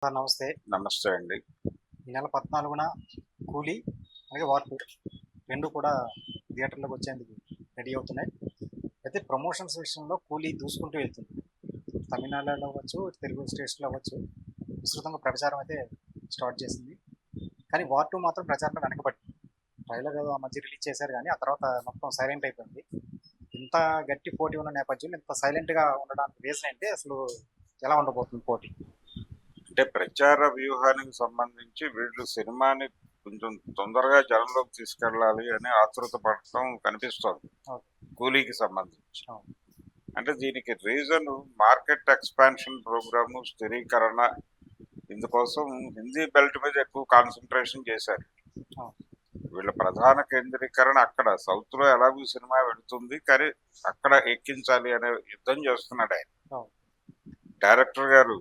Sir నమస్తే. నమస్తే అండి. ఈ నెల పద్నాలుగున కూలీ అలాగే వార్పు రెండు కూడా థియేటర్లోకి వచ్చేందుకు రెడీ అవుతున్నాయి. అయితే ప్రమోషన్స్ విషయంలో కూలీ దూసుకుంటూ వెళ్తుంది. తమిళనాడులో అవ్వచ్చు తెలుగు స్టేట్స్లో అవ్వచ్చు విస్తృతంగా ప్రచారం అయితే స్టార్ట్ చేసింది. కానీ వార్ టూ మాత్రం ప్రచారంలో వెనకబడింది. ట్రైలర్ ఆ మధ్య రిలీజ్ చేశారు కానీ ఆ తర్వాత మొత్తం సైలెంట్ అయిపోయింది. ఇంత గట్టి పోటీ ఉన్న నేపథ్యంలో ఇంత సైలెంట్గా ఉండడానికి రీజన్ ఏంటి? అసలు ఎలా ఉండబోతుంది పోటీ? అంటే ప్రచార వ్యూహానికి సంబంధించి వీళ్ళు సినిమాని కొంచెం తొందరగా జనంలోకి తీసుకెళ్ళాలి అని ఆతృత పడటం కనిపిస్తోంది. కూలీకి సంబంధించి. అంటే దీనికి రీజన్ మార్కెట్ ఎక్స్పాన్షన్ ప్రోగ్రాము స్థిరీకరణ ఇందుకోసం హిందీ బెల్ట్ మీద ఎక్కువ కాన్సన్ట్రేషన్ చేశారు. వీళ్ళ ప్రధాన కేంద్రీకరణ అక్కడ సౌత్లో ఎలాగూ సినిమా వెళుతుంది కానీ అక్కడ ఎక్కించాలి అనే యుద్ధం చేస్తున్నాడు ఆయన. డైరెక్టర్ గారు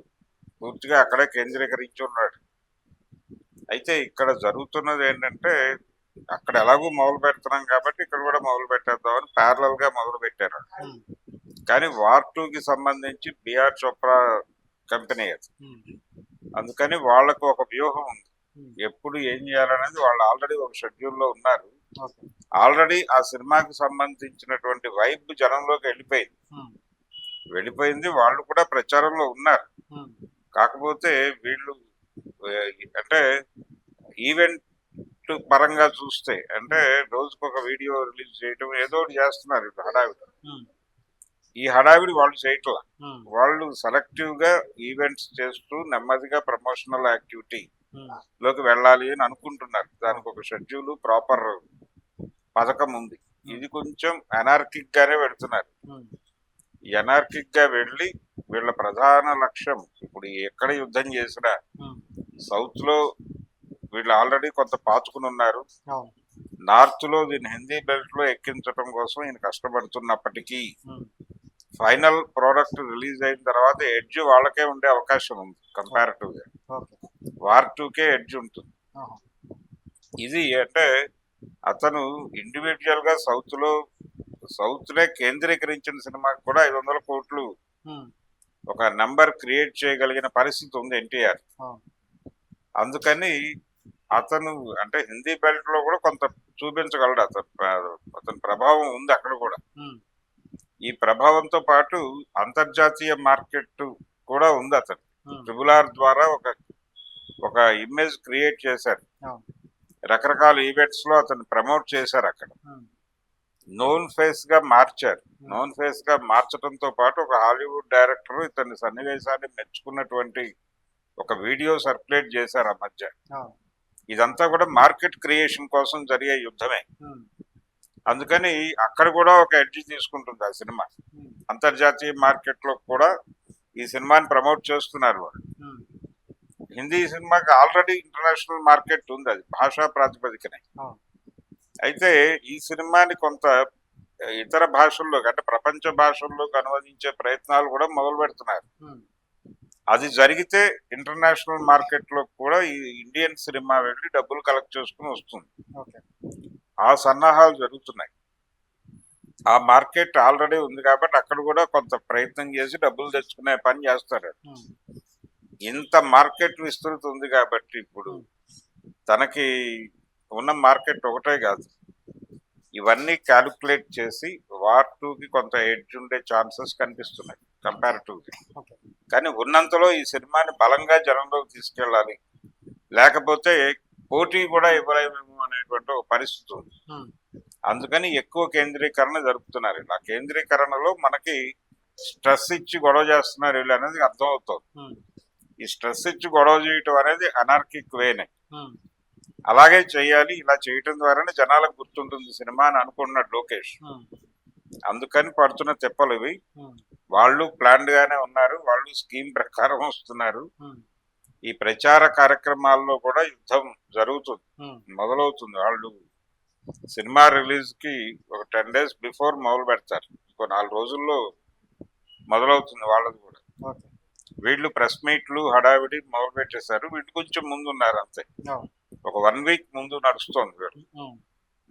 పూర్తిగా అక్కడే కేంద్రీకరించి ఉన్నాడు అయితే ఇక్కడ జరుగుతున్నది ఏంటంటే అక్కడ ఎలాగూ మొదలు పెడుతున్నాం కాబట్టి ఇక్కడ కూడా మొదలు పెట్టేద్దామని ప్యారలల్గా మొదలు పెట్టారు. ఉమ్, కానీ వార్ టూ కి సంబంధించి బిఆర్ చోప్రా కంపెనీ అది. ఉమ్, అందుకని వాళ్ళకు ఒక వ్యూహం ఉంది. ఉమ్, ఎప్పుడు ఏం చేయాలనేది వాళ్ళు ఆల్రెడీ ఒక షెడ్యూల్లో ఉన్నారు ఆల్రెడీ ఆ సినిమాకి సంబంధించినటువంటి వైబ్ జనంలోకి వెళ్ళిపోయింది. వెళ్ళిపోయింది వాళ్ళు కూడా ప్రచారంలో ఉన్నారు. కాకపోతే వీళ్ళు అంటే ఈవెంట్ పరంగా చూస్తే అంటే రోజుకు ఒక వీడియో రిలీజ్ చేయటం ఏదో ఒకటి చేస్తున్నారు ఇప్పుడు హడావిడి. ఈ హడావిడి వాళ్ళు చేయట్లా. వాళ్ళు సెలెక్టివ్గా ఈవెంట్స్ చేస్తూ నెమ్మదిగా ప్రమోషనల్ యాక్టివిటీ లోకి వెళ్ళాలి అని అనుకుంటున్నారు. దానికి ఒక షెడ్యూల్ ప్రాపర్ పథకం ఉంది. ఇది కొంచెం అనార్కిక్ గానే పెడుతున్నారు. అనార్కిక్గా వెళ్ళి వీళ్ళ ప్రధాన లక్ష్యం ఇప్పుడు ఎక్కడ యుద్ధం చేసినా సౌత్లో వీళ్ళు ఆల్రెడీ కొంత పాతుకుని ఉన్నారు. నార్త్లో దీన్ని హిందీ బెల్ట్లో ఎక్కించడం కోసం ఈయన కష్టపడుతున్నప్పటికీ ఫైనల్ ప్రోడక్ట్ రిలీజ్ అయిన తర్వాత ఎడ్జ్ వాళ్ళకే ఉండే అవకాశం ఉంది కంపారిటివ్గా వార్ కే ఎడ్జ్ ఉంటుంది. ఇది అంటే అతను ఇండివిజువల్గా సౌత్లో సౌత్ నే కేంద్రీకరించిన సినిమాకి కూడా ఐదు వందల కోట్లు. ఉమ్, ఒక నంబర్ క్రియేట్ చేయగలిగిన పరిస్థితి ఉంది ఎన్టీఆర్. అవును అందుకని అతను అంటే హిందీ బెల్ట్లో కూడా కొంత చూపించగలడు అతను. అతని ప్రభావం ఉంది అక్కడ కూడా. ఉమ్, ఈ ప్రభావంతో పాటు అంతర్జాతీయ మార్కెట్ కూడా ఉంది అతను. ట్రిబుల్ ఆర్ ద్వారా ఒక ఒక ఇమేజ్ క్రియేట్ చేశారు. రకరకాల ఈవెంట్స్లో అతను ప్రమోట్ చేశారు అక్కడ. నోన్ ఫేస్గా మార్చారు. నోన్ ఫేస్గా మార్చడంతో పాటు ఒక హాలీవుడ్ డైరెక్టర్ ఇతని సన్నివేశాన్ని మెచ్చుకున్నటువంటి ఒక వీడియో సర్క్యులేట్ చేశారు ఆ మధ్య. ఇదంతా కూడా మార్కెట్ క్రియేషన్ కోసం జరిగే యుద్ధమే. ఉమ్, అందుకని అక్కడ కూడా ఒక ఎడ్జ్ తీసుకుంటుంది ఆ సినిమా. ఉమ్, అంతర్జాతీయ మార్కెట్లో కూడా ఈ సినిమాని ప్రమోట్ చేస్తున్నారు వాళ్ళు. హిందీ సినిమాకి ఆల్రెడీ ఇంటర్నేషనల్ మార్కెట్ ఉంది అది. భాషా ప్రాతిపదికనే. అయితే ఈ సినిమాని కొంత ఇతర భాషల్లోకి అంటే ప్రపంచ భాషల్లోకి అనువదించే ప్రయత్నాలు కూడా మొదలు పెడుతున్నారు. అది జరిగితే ఇంటర్నేషనల్ మార్కెట్లో కూడా ఈ ఇండియన్ సినిమా వెళ్ళి డబ్బులు కలెక్ట్ చేసుకుని వస్తుంది. ఆ సన్నాహాలు జరుగుతున్నాయి. ఆ మార్కెట్ ఆల్రెడీ ఉంది కాబట్టి అక్కడ కూడా కొంత ప్రయత్నం చేసి డబ్బులు తెచ్చుకునే పని చేస్తారు. ఇంత మార్కెట్ విస్తృతి ఉంది కాబట్టి ఇప్పుడు తనకి ఉన్న మార్కెట్ ఒకటే కాదు. ఇవన్నీ క్యాలిక్యులేట్ చేసి వార్కి కొంత ఎడ్జ్ ఉండే ఛాన్సెస్ కనిపిస్తున్నాయి కంపారిటివ్గా కానీ ఉన్నంతలో ఈ సినిమాని బలంగా జనంలోకి తీసుకెళ్ళాలి. లేకపోతే పోటీ కూడా ఇవ్వలేమేమో అనేటువంటి ఒక పరిస్థితి ఉంది. అందుకని ఎక్కువ కేంద్రీకరణ జరుపుతున్నారు. ఇలా కేంద్రీకరణలో మనకి స్ట్రెస్ ఇచ్చి గొడవ చేస్తున్నారు వీళ్ళు అనేది అర్థం అవుతుంది ఉమ్, ఈ స్ట్రెస్ ఇచ్చి గొడవ చేయటం అనేది అనార్కిక్ వేనే. అలాగే చేయాలి ఇలా చేయటం ద్వారానే జనాలకు గుర్తుంటుంది సినిమా అని అనుకున్నాడు లోకేష్. అందుకని పడుతున్న తెప్పలు ఇవి. వాళ్ళు ప్లాన్డ్ గానే ఉన్నారు వాళ్ళు స్కీమ్ ప్రకారం వస్తున్నారు. ఈ ప్రచార కార్యక్రమాల్లో కూడా యుద్ధం జరుగుతుంది మొదలవుతుంది. వాళ్ళు సినిమా రిలీజ్కి ఒక టెన్ డేస్ బిఫోర్ మొదలు పెడతారు. ఇంకో నాలుగు రోజుల్లో మొదలవుతుంది వాళ్ళది కూడా. వీళ్ళు ప్రెస్ మీట్లు హడావిడి మొదలు పెట్టేశారు. వీళ్ళు కొంచెం ముందు ఉన్నారు అంతే ఒక వన్ వీక్ ముందు నడుస్తోంది వీళ్ళు.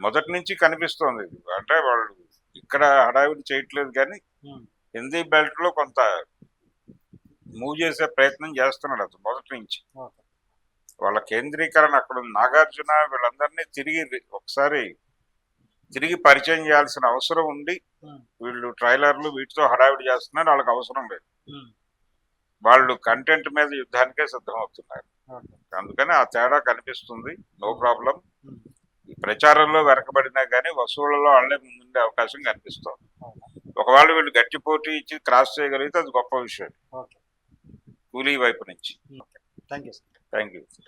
మొదటి నుంచి కనిపిస్తోంది ఇది. అంటే వాళ్ళు ఇక్కడ హడావిడి చేయట్లేదు కానీ హిందీ బెల్ట్లో కొంత మూవ్ చేసే ప్రయత్నం చేస్తున్నాడు అతను మొదటి నుంచి. వాళ్ళ కేంద్రీకరణ అక్కడ. నాగార్జున వీళ్ళందరినీ తిరిగి ఒకసారి తిరిగి పరిచయం చేయాల్సిన అవసరం ఉంది. వీళ్ళు ట్రైలర్లు వీటితో హడావిడి చేస్తున్నారు. వాళ్ళకి అవసరం లేదు. వాళ్ళు కంటెంట్ మీద యుద్ధానికే సిద్ధమవుతున్నారు. ఓకే. అందుకని ఆ తేడా కనిపిస్తుంది. నో ప్రాబ్లం ఉమ్, ఈ ప్రచారంలో వెనకబడినా కానీ వసూళ్ళలో వాళ్ళే ముందుండే అవకాశం కనిపిస్తుంది. అవునా ఒకవేళ వీళ్ళు గట్టి పోటీ ఇచ్చి క్రాస్ చేయగలిగితే అది గొప్ప విషయం. కూలీ వైపు నుంచి. Thank you